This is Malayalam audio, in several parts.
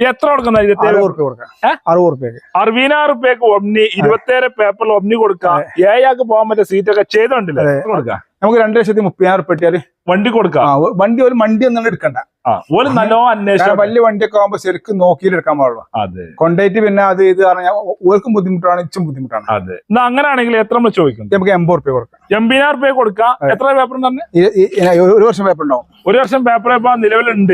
എത്ര കൊടുക്കുന്ന ഇരുപത്തി അറുപത് റുപ്യ കൊടുക്കാം. ഏ? അറുപത് റുപ്യക്ക് അറുപതിനായിരം റുപ്യക്ക് ഒമ്നി ഇരുപത്തേഴ് പേപ്പറിൽ ഒമ്നി കൊടുക്കാം ഏഴാക്ക് പോകാൻ പറ്റിയ സീറ്റൊക്കെ ചെയ്തോണ്ടില്ലേ? കൊടുക്കാം നമുക്ക് രണ്ടു ലക്ഷത്തി മുപ്പതിനായിരം റുപ്യ കിട്ടിയാൽ വണ്ടി കൊടുക്കാം വണ്ടി ഒരു വണ്ടി ഒന്നും എടുക്കണ്ട. ഒരു നല്ലോ അന്വേഷണം വലിയ വണ്ടിയൊക്കെ ആകുമ്പോ ശരിക്കും നോക്കിയിട്ട് എടുക്കാൻ പാടുള്ളൂ. അതെ. കൊണ്ടേറ്റ് പിന്നെ അത് ഇത് പറഞ്ഞാൽ ഓർക്കും ബുദ്ധിമുട്ടാണ് ഇച്ചും ബുദ്ധിമുട്ടാണ്. അതെ. എന്നാ അങ്ങനെയാണെങ്കിൽ എത്ര നമ്മൾ ചോദിക്കും? നമുക്ക് എൺപത് റുപ്യ കൊടുക്കാം. എൺപതിനായിരം റുപ്യ കൊടുക്കാം. എത്ര പേപ്പർ ഒരു- വർഷം പേപ്പർ ഉണ്ടാവും. ഒരു വർഷം പേപ്പർ ഇപ്പൊ നിലവിലുണ്ട്.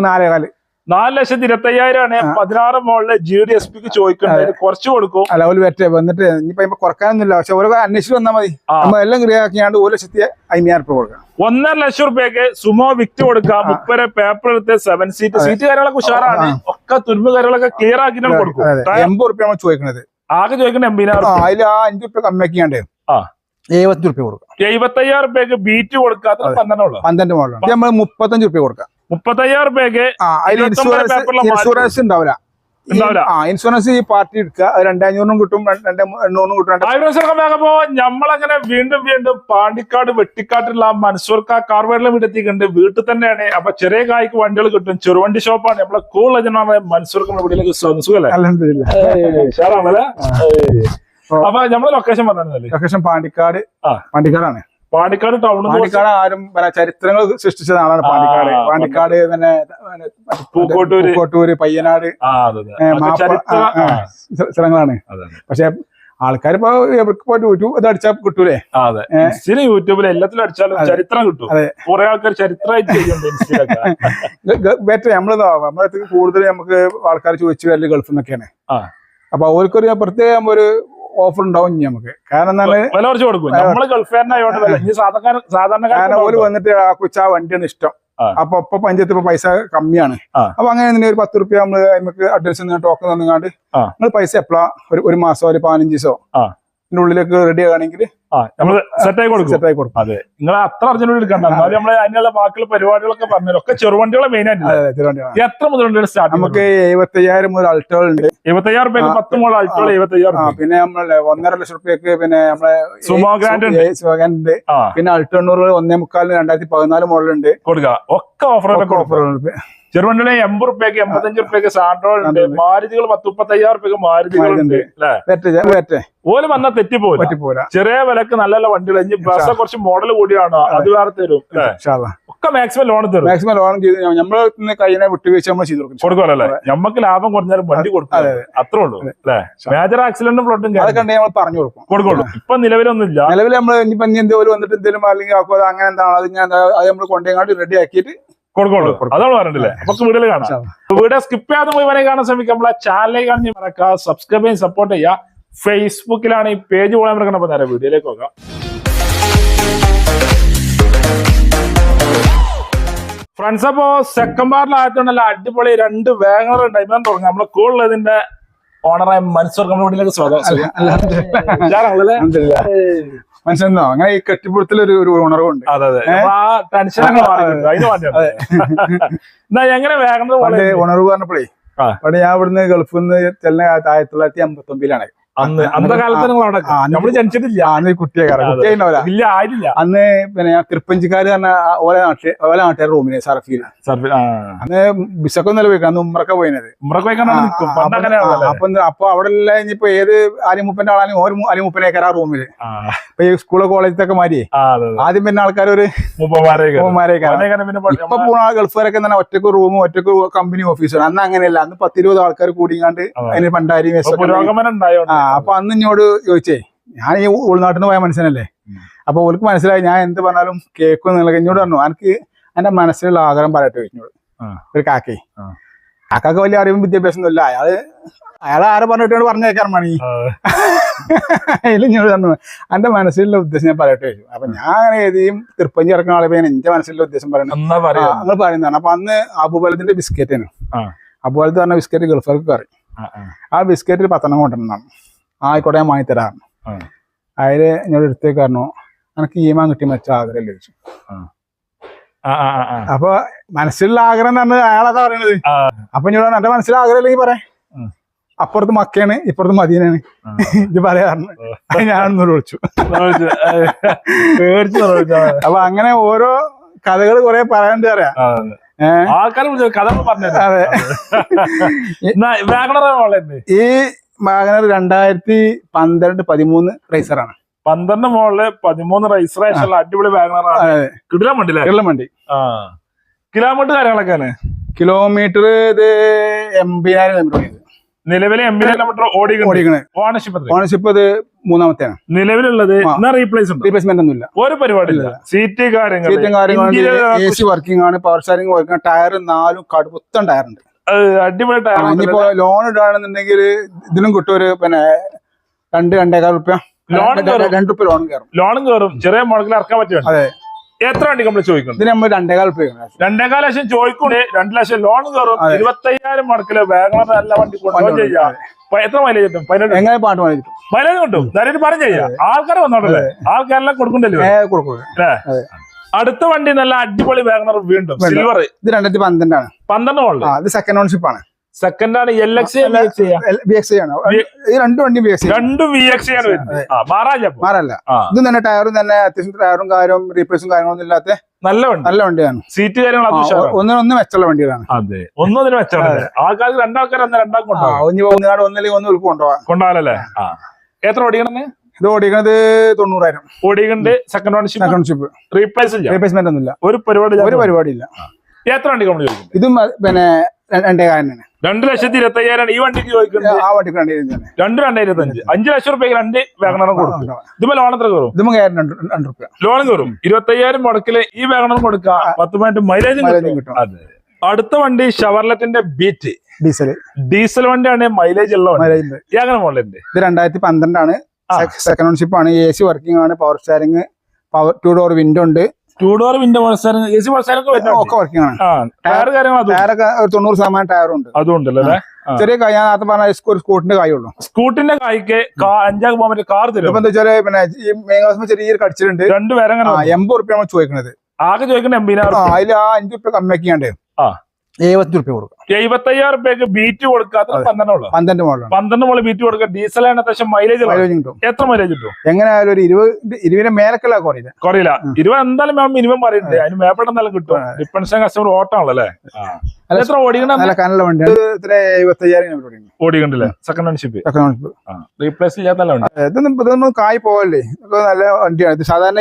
നാലേ കാൽ നാല് ലക്ഷത്തി ഇരുപത്തി അയ്യായിരം ആണ് പതിനാറ് മോളിൽ ജി ഡി എസ് പിക്ക് ചോദിക്കുന്നത് കുറച്ച് കൊടുക്കും. അല്ല ഒരു വെറ്റ വന്നിട്ട് ഇനിയിപ്പോ കുറക്കാനൊന്നുമില്ല. പക്ഷെ ഓരോ അന്വേഷിച്ച് വന്നാൽ മതി. നമ്മൾ എല്ലാം ക്ലിയർ ആക്കിയാണ്ട് ഒരു ലക്ഷത്തി അയ്യായിരം രൂപ കൊടുക്കാം ഒന്നര ലക്ഷം റുപ്യക്ക് സുമോ വിറ്റ് കൊടുക്കാം. മുപ്പര പേപ്പർ എടുത്ത് സെവൻ സീറ്റ് സീറ്റ് കാര്യങ്ങളൊക്കെ ഉഷാറാണ്. ഒക്കെ തുരുമ്പ് കാര്യങ്ങളൊക്കെ ക്ലിയർ ആക്കി കൊടുക്കും. എൺപത് റുപ്യ നമ്മൾ ചോദിക്കണത്. ആകെ ചോദിക്കുന്നത് എൺപതിനായിരം അതിൽ ആ അഞ്ചു റുപ്യ കമ്മിയാക്കിയാണ്ട് ആ. എഴുപത്തി റുപ്യ കൊടുക്കാം. എഴുപത്തി അയ്യായിരം റുപ്യക്ക് ബീറ്റ് കൊടുക്കാത്ത പന്ത്രണ്ട് പന്ത്രണ്ട് മോഡലാണ് നമ്മൾ മുപ്പത്തഞ്ച് റുപ്യ കൊടുക്കാം. മുപ്പത്തയ്യായിരം ഇരുപത്തൊമ്പത് ഇൻഷുറൻസ് ഉണ്ടാവില്ല. ഇൻഷുറൻസ് ഈ പാർട്ടി എടുക്കുക. രണ്ടായിരം കിട്ടും രണ്ട് എണ്ണൂറിനും കിട്ടും രണ്ട് ആയിരം വേഗപ്പോ നമ്മളങ്ങനെ വീണ്ടും വീണ്ടും പാണ്ടിക്കാട് വെട്ടിക്കാട്ടുള്ള മൻസൂർക്ക് കാർവേഡിലെ വീടെത്തിയിട്ടുണ്ട്. വീട്ടിൽ തന്നെയാണ്. അപ്പൊ ചെറിയ കായ്ക്ക് വണ്ടികൾ കിട്ടും. ചെറുവണ്ടി ഷോപ്പാണ്. നമ്മളെ കൂൾ അജനാണ് മൻസൂർക്ക് വീട്ടിലേക്ക്. സുഖല്ലേ. അപ്പൊ നമ്മളെ ലൊക്കേഷൻ പറഞ്ഞല്ലേ ലൊക്കേഷൻ പാണ്ടിക്കാട്. ആ. പാണ്ടിക്കാടാണ്. പാണ്ടിക്കാട് ടൗൺ പാണ്ടിക്കാട് ആരും ചരിത്രങ്ങൾ സൃഷ്ടിച്ച നാടാണ് ആ, പാണ്ടിക്കാട്. പാണ്ടിക്കാട് പിന്നെ പിന്നെ പൂക്കോട്ടൂര്. പൂക്കോട്ടൂര് പയ്യനാട് സ്ഥലങ്ങളാണ്. പക്ഷെ ആൾക്കാർ ഇപ്പൊ പോയിട്ട് യൂട്യൂബ് ഇത് അടിച്ചാൽ കിട്ടൂലേ? അതെ. ഇൻസ്റ്റയിലും യൂട്യൂബിലും എല്ലാത്തിലും അടിച്ചാലും ചരിത്രം കിട്ടും. അതെ. കുറെ ആൾക്കാർ ചരിത്രമായിട്ട് ചെയ്യുന്നുണ്ട് ബെറ്റർ നമ്മൾ നമ്മളെ കൂടുതൽ നമുക്ക് ആൾക്കാർ ചോദിച്ചു വരൽ ഗൾഫിൽ നിന്നൊക്കെയാണ്. അപ്പൊ അവർക്കൊരു പ്രത്യേകം ഒരു ഓഫർ ഉണ്ടാവും ഇനി നമുക്ക് കാരണം വില കുറച്ച് കൊടുക്കും ഗൾഫുകാരനായോണ്ട് സാധാരണ ഓൽ വന്നിട്ട് ആ കൊച്ചു ആ വണ്ടിയാണ് ഇഷ്ടം. അപ്പൊ ഇപ്പൊ പഞ്ചായത്ത് ഇപ്പൊ പൈസ കമ്മിയാണ്. അപ്പൊ അങ്ങനെ തന്നെ ഒരു പത്ത് റുപ്യ നമ്മൾ നമുക്ക് അഡ്രസ് ടോക്കൺ തന്നുകാണ്ട്. നിങ്ങൾ പൈസ എപ്പോഴാ ഒരു മാസം ഒരു പതിനഞ്ച് ദിവസോ ആ. ഇതിന്റെ ഉള്ളിലേക്ക് റെഡി ആണെങ്കിൽ സെറ്റ് ആയി കൊടുക്കും. സെറ്റ് ആയി കൊടുക്കും. അതെ. നിങ്ങൾ അത്ര അർജന്റ് എടുക്കണ്ട. എന്നാലും നമ്മൾ അതിനുള്ള ബാക്കിയുള്ള പരിപാടികളൊക്കെ പറഞ്ഞു ഒക്കെ ചെറുവണ്ടികളെ മെയിൻ ആയിട്ട് എത്ര മുതൽ വണ്ടികൾ സ്റ്റാർട്ട് നമുക്ക് എഴുപത്തി അയ്യായിരം മുതൽ അൾട്ടുകൾ ഉണ്ട് എഴുപത്തയ്യായിരം രൂപയ്ക്ക് ആ. പത്ത് മുതൽ അൾട്ടോൾ എഴുപത്തയ്യായിരം ആ പിന്നെ നമ്മളെ ഒന്നര ലക്ഷം റുപ്യക്ക് പിന്നെ നമ്മളെ സുമോ ഗ്രാൻഡ് ഉണ്ട്. സുമോഗ്രാൻഡ് ഉണ്ട്. പിന്നെ അൾട്ടോ എണ്ണൂറ് ഒന്നേ മുക്കാലിന് രണ്ടായിരത്തി പതിനാല് മോഡലുണ്ട്. കൊടുക്കുക ഒക്കെ ഓഫർ ഓഫറുകളുണ്ട് ചെറുവണ്ടികളെ എൺപത് റുപ്യക്ക് എൺപത്തഞ്ച് റുപ്യക്ക് സാൻഡ്രോൾ ഉണ്ട്. മാരുതികൾ പത്ത് മുപ്പത്തയ്യായിരം റുപ്യക്ക് മാരുതികൾ ഉണ്ട്. മാരുതി അല്ലെ? ഓൽ വന്നാൽ തെറ്റിപ്പോല ചെറിയ വിലക്ക് നല്ല നല്ല വണ്ടികൾ. ഇനി ബസ് കുറച്ച് മോഡൽ കൂടിയാണ് അത്. വേറെ തരും? ഒക്കെ മാക്സിമം ലോൺ തരും. മാക്സിമം ലോൺ ചെയ്ത് നമ്മളെ കയ്യിനെ വിട്ടുവീഴ്ച നമ്മൾ ചെയ്ത് കൊടുക്കും. കൊടുക്കുമല്ലേ നമുക്ക് ലാഭം കുറഞ്ഞാലും വണ്ടി കൊടുക്കും. അത്രേ ഉള്ളൂ അല്ലേ? മേജർ ആക്സിഡന്റും ഫ്ലോട്ടും അതൊക്കെ കണ്ടേ നമ്മൾ പറഞ്ഞു കൊടുക്കും. കൊടുക്കുള്ളൂ. ഇപ്പൊ നിലവിലൊന്നും ഇല്ല നിലവിൽ നമ്മൾ ഇനിയിപ്പോ ഇനി എന്തെങ്കിലും വന്നിട്ട് എന്തെങ്കിലും അല്ലെങ്കിൽ അങ്ങനെ എന്താണ് അത് ഞാൻ അത് നമ്മൾ കൊണ്ടുപോയി റെഡി ആക്കിയിട്ട് കൊടുക്കുള്ളൂ കൊടുക്കും. അതാണ് പറഞ്ഞില്ലേ അപ്പൊ വീഡിയോ കാണാം. വീടെ വീഡിയോ സ്കിപ്പ് ചെയ്യാതെ മുഴുവനെ കാണാൻ ശ്രമിക്കാം നമ്മളെ ചാനലിൽ കാണി മറക്കുക സബ്സ്ക്രൈബ് ചെയ്യാൻ സപ്പോർട്ട് ചെയ്യുക. ഫേസ്ബുക്കിലാണ് ഈ പേജ് പോകാൻ മറക്കണം അപ്പൊ നേരെ വീഡിയോയിലേക്ക് നോക്കാം ഫ്രണ്ട്സ് അപ്പോ സെക്കൻഡ് പാർട്ടിലായതുകൊണ്ട് നല്ല അടിപൊളി രണ്ട് വേഗങ്ങൾ ഉണ്ടായിരുന്നു തുടങ്ങാം നമ്മളെ കൂടുതലതിന്റെ ഓണറായ മനസ്സോർ നമ്മുടെ വീട്ടിലേക്ക് സ്വാഗതം? മനസ്സിലെന്നോ അങ്ങനെ ഈ കെട്ടിപ്പുറത്തിൽ ഒരു ഒരു ഉണർവുണ്ട്. ഉണർവ് പറഞ്ഞപ്പോഴേ. പണ്ട് ഞാൻ ഇവിടുന്ന് ഗൾഫിൽ നിന്ന് ചെല്ലുന്ന ആയിരത്തി തൊള്ളായിരത്തി അമ്പത്തി ഒമ്പതിലാണ് അന്ന് അന്നത്തെ കാലത്ത് നിങ്ങൾ അവിടെ നമ്മൾ ജനിച്ചിട്ടില്ല. അന്ന് കുട്ടിയെ കുട്ടിയായില്ല. ഇല്ല ആയിട്ടില്ല. അന്ന് പിന്നെ ഞാൻ തന്നെ ഓല നാട്ടിൽ ഓല നാട്ടുകാർ റൂമിന് സർഫീൽ അന്ന് ആ. അന്ന് ബിസക്കൊന്നല്ല പോയി അന്ന് ഉമ്മറൊക്കെ പോയിനത്. പണ്ട് അപ്പൊ അപ്പൊ അവിടെ ഉള്ള ഇനിയിപ്പോ ഏത് അലിമുപ്പന്റെ ആളാണെങ്കിൽ ഒരു അലിമുപ്പനേക്കാർ ആ റൂമിൽ. ഇപ്പൊ ഈ സ്കൂൾ കോളേജിലൊക്കെ മാറ്റി ആദ്യം പിന്നെ ആൾക്കാർ ഒരു ഇപ്പൊ പോണ ഗൾഫുകാരൊക്കെ തന്നെ ഒറ്റയ്ക്ക് റൂമും ഒറ്റയ്ക്ക് കമ്പനി ഓഫീസും അന്ന് അങ്ങനെയല്ല. അന്ന് പത്തിരുപത് ആൾക്കാർ കൂടിയാണ്ട് അതെ. അതിന് പണ്ടാരി ഉണ്ടായി. അപ്പൊ അന്ന് എന്നോട് ചോദിച്ചേ ഞാൻ ഈ ഉൾനാട്ടിന് പോയ മനുഷ്യനല്ലേ. അപ്പൊ ഓൾക്ക് മനസ്സിലായി ഞാൻ എന്ത് പറഞ്ഞാലും കേൾക്കും എന്നുള്ള എന്നോട് പറഞ്ഞു. എനിക്ക് എന്റെ മനസ്സിലുള്ള ആഗ്രഹം പറയട്ടെ എന്നോട് ഒരു കാക്കേ. കാക്കാക്ക് വലിയ അറിവും വിദ്യാഭ്യാസം ഒന്നും ഇല്ല അയാൾ അയാൾ ആരെ പറഞ്ഞിട്ടാണ് പറഞ്ഞേക്കാൻ മണി? അതിൽ ഞാൻ പറഞ്ഞു. എന്റെ മനസ്സിലുള്ള ഉദ്ദേശം ഞാൻ പറയട്ടെ ചോദിച്ചു. അപ്പൊ ഞാൻ അങ്ങനെ ഏതെയും തിരുപ്പഞ്ചി ഇറക്കുന്ന ആളെ ഞാൻ എന്റെ മനസ്സിലുള്ള ഉദ്ദേശം പറയണം നിങ്ങൾ പറയുന്നതാണ് അപ്പൊ അന്ന് അബുബലത്തിന്റെ ബിസ്ക്കറ്റ് ആണ് അബുബലത്ത് പറഞ്ഞ ബിസ്ക്കറ്റ് ഗൾഫർക്ക് കറി ആ ബിസ്ക്കറ്റ് പത്തെണ്ണം കൊണ്ടുവരണം ആയിക്കോട്ടെ ഞാൻ വാങ്ങി തരാം ആ. അതിൽ എന്നോട് എടുത്തേക്ക് പറഞ്ഞു എനിക്ക് ഈമാൻ കിട്ടി മറ്റ ആഗ്രഹം ചോദിച്ചു. ആ. അപ്പൊ മനസ്സിലുള്ള ആഗ്രഹം എന്ന് അയാളൊക്കെ പറയണത്. അപ്പൊ ഞാൻ എന്റെ മനസ്സിലെ ആഗ്രഹം ഇല്ലെങ്കിൽ പറയാം. അപ്പുറത്ത് മക്കയാണ് ഇപ്പുറത്ത് മദീനാണ്. ഇത് പറയാറുണ്ട്. ഞാനൊന്നൂടെ വിളിച്ചു. അപ്പൊ അങ്ങനെ ഓരോ കഥകൾ കുറെ പറയാണ്ട് പറയാം. ആൾക്കാർ കഥ പറഞ്ഞു അതെ. ഈ വാഗനർ രണ്ടായിരത്തി പന്ത്രണ്ട് പതിമൂന്ന് റേസറാണ് പന്ത്രണ്ട് മോളിൽ പതിമൂന്ന് റൈസർ അടിപൊളി വാഗനറാണ് കിടിലം വണ്ടി. ആ. കിലോമീറ്റർ കാര്യങ്ങളൊക്കെയാണ് കിലോമീറ്റർ ഇത് എൺപതിനായിരം കിലോമീറ്റർ നിലവിലെ ഓടിക്കുന്നത് ഓടിക്കണേ ഓണർഷിപ്പ് ഓണർഷിപ്പ് അത് മൂന്നാമത്തെയാണ് നിലവിലുള്ളത് റീപ്ലേസ്മെന്റ് ഒന്നും ഇല്ല ഒരു പരിപാടി ഇല്ല. സീറ്റ് കാര്യങ്ങൾ സീറ്റും കാര്യങ്ങളും എ സി വർക്കിംഗ് ആണ്. പവർ സ്റ്റാരിംഗ് വർക്കിംഗ് ടയർ നാലും കടുപ്പത്തം ടയർ ഉണ്ട് അടിപൊളി ആ, ടയർ ഇനിയിപ്പോ ലോൺ ഇടുകയാണെന്നുണ്ടെങ്കിൽ ഇതിനും കിട്ടും ഒരു പിന്നെ രണ്ട് രണ്ടേകാൽ റുപ്യ ലോൺ രണ്ട് റുപ്യ ലോൺ കയറും ലോണും കയറും ചെറിയ മോഡലിൽ ഇറക്കാൻ പറ്റും അതെ. എത്ര വണ്ടി നമ്മൾ ചോദിക്കുന്നു ഇതിന് നമ്മൾ രണ്ടേകാൽ റുപ്യ രണ്ടേകാൽ ലക്ഷം ചോദിക്കൂടെ രണ്ട് ലക്ഷം ലോൺ കയറും. ഇരുപത്തയ്യായിരം മടക്കിൽ വാഗണർ നല്ല വണ്ടി ചെയ്യാം. എത്ര മൈലേജ് കിട്ടും? പതിനെട്ട് എങ്ങനെ പാട്ട് മൈലേജ് കിട്ടും. മൈലേജ് കിട്ടും ധൈര്യം പറഞ്ഞു ചെയ്യാം ആൾക്കാർ വന്നോട്ടല്ലേ ആൾക്കാരെല്ലാം കൊടുക്കണ്ടല്ലോ കൊടുക്കും. അടുത്ത വണ്ടി നല്ല അടിപൊളി വാഗണർ വീണ്ടും. സിൽവർ ഇത് രണ്ടായിരത്തി പന്ത്രണ്ടാണ്. പന്ത്രണ്ട് മോഡൽ ഇത് സെക്കൻഡ് ഓൺഷിപ്പ് ആണ്. സെക്കൻഡ് ആണ് എൽ എക്സ് ബി എക്സ് ആണ്. രണ്ട് വണ്ടി ബി എക്സ് രണ്ടും വി എക്സ് ആണ് മാറല്ല ആ. ഇതും തന്നെ ടയറും തന്നെ അത്യാവശ്യം ടയറും കാര്യവും റീപ്ലേസും കാര്യങ്ങളൊന്നും ഇല്ലാത്ത നല്ല വണ്ടി. നല്ല വണ്ടിയാണ്. സീറ്റ് കാര്യങ്ങൾ അത് ആ, ഒന്നിനും ഒന്ന് മെച്ചുള്ള വണ്ടികളാണ്. അതെ. ഒന്നും അതിന് വെച്ചാണ് ആൾക്കാർക്ക് രണ്ടാൾക്കാർ അന്ന് രണ്ടാൾക്ക് കൊണ്ടുപോകാം. ഒന്നി ഒന്നുകാട് ഒന്നില്ലെങ്കിൽ ഒന്ന് കൊണ്ടുപോകാം കൊണ്ടുപോകാനല്ലേ എത്ര ഓടിക്കണെന്ന്? ഇത് ഓടിക്കണത് തൊണ്ണൂറായിരം. ഓടിക്കണ്ട് second ownership second ship replace replacement ഒന്നുമില്ല. ഒരു പരിപാടി ഒരു പരിപാടി ഇല്ല. എത്ര വണ്ടി ചോദിക്കുന്നത് ഇതും പിന്നെ രണ്ടേ കാരനാണ് രണ്ട് ലക്ഷത്തി ഇരുപത്തി അയ്യായിരം ഈ വണ്ടിക്ക് ചോദിക്കുന്നത്. ആ വണ്ടിക്ക് രണ്ടേ രണ്ടായിരത്തി അഞ്ച് അഞ്ച് ലക്ഷം റുപ്യക്ക് രണ്ട് വാഗണറും കൊടുക്കും. ഇതുമ്പോ ലോൺ എത്ര കയറും? ഇതും കയറും രണ്ട് റുപ്യ. ലോൺ കയറും. ഇരുപത്തി അയ്യായിരം മുടക്കിൽ ഈ വാഗണറും കൊടുക്കാം പത്ത് മിനിറ്റ് മൈലേജും കിട്ടും. അതെ. അടുത്ത വണ്ടി ഷവർലത്തിന്റെ ബീറ്റ്. ഡീസൽ ഡീസൽ വണ്ടിയാണ് മൈലേജ് ഉള്ള വണ്ടി. മോഡലുണ്ട് ഇത് രണ്ടായിരത്തി പന്ത്രണ്ടാണ്. സെക്കൻഡ് ഓൺഷിപ്പ് ആണ്. എ സി വർക്കിംഗ് ആണ്. Power steering power two door window ഉണ്ട് two door window A C ഒക്കെ വർക്കിംഗ് ആണ്. ടയർ ടയറൊക്കെ ഒരു തൊണ്ണൂറ് ശതമാനം ടയർ ഉണ്ട്. അതും ഉണ്ടല്ലോ അല്ലേ? ആ. ചെറിയ കായ് ഞാൻ നേരത്തെ പറഞ്ഞ ഒരു സ്കൂട്ടിന്റെ കായുള്ളൂ. സ്കൂട്ടിന്റെ കായ്ക്ക് അഞ്ചാക്ക് പോകാൻ പറ്റിയ കാർ തരും എന്താ വെച്ചാൽ പിന്നെ ഈ മേഘാസ്മ ചെറിയൊരു കടിച്ചിട്ടുണ്ട് രണ്ടുപേരെ എൺപത് റുപ്യ നമ്മൾ ചോദിക്കണത്. ആകെ ചോദിക്കുന്നത് എൺപതിനായിരം അതിൽ ആ അഞ്ചു റുപ്യ കമ്മിയാക്കിയാണ്ട് എഴുപത്തി റുപ്യ കൊടുക്കാം. എഴുപത്തയ്യായിരം രൂപയ്ക്ക് ബീറ്റ് കൊടുക്കാത്ത പന്ത്രണ്ട് പന്ത്രണ്ട് മോഡലാണ് പന്ത്രണ്ട് മോൾ ബീറ്റ് കൊടുക്കുക ഡീസലാണ് അത്യാവശ്യം മൈലേജ് കിട്ടും. എത്ര മൈലേജ് കിട്ടും? എങ്ങനെയായാലും ഒരു ഇരുപത് ഇരുപതിന് മേലക്കല്ല കുറയില്ല. കുറയില്ല. ഇരുപത് എന്തായാലും മാം മിനിമം പറയുന്നുണ്ട്. അതിന് മേപ്പെട്ട് എന്തായാലും കിട്ടും. ഡിപ്പെൻഷൻ കസ്റ്റമർ ഓട്ടമാണല്ലോ അല്ലേ? എത്ര ഓടിക്കണം ഓടിക്കണ്ടില്ലേ? സെക്കൻഡ് ഹാൻഡ് സെക്കൻഡ് റീപ്ലേസ് ഉണ്ട് ഇതൊന്നും ഇതൊന്നും കായ് പോകല്ലേ ഇതൊക്കെ നല്ല വണ്ടിയാണ് ഇത് സാധാരണ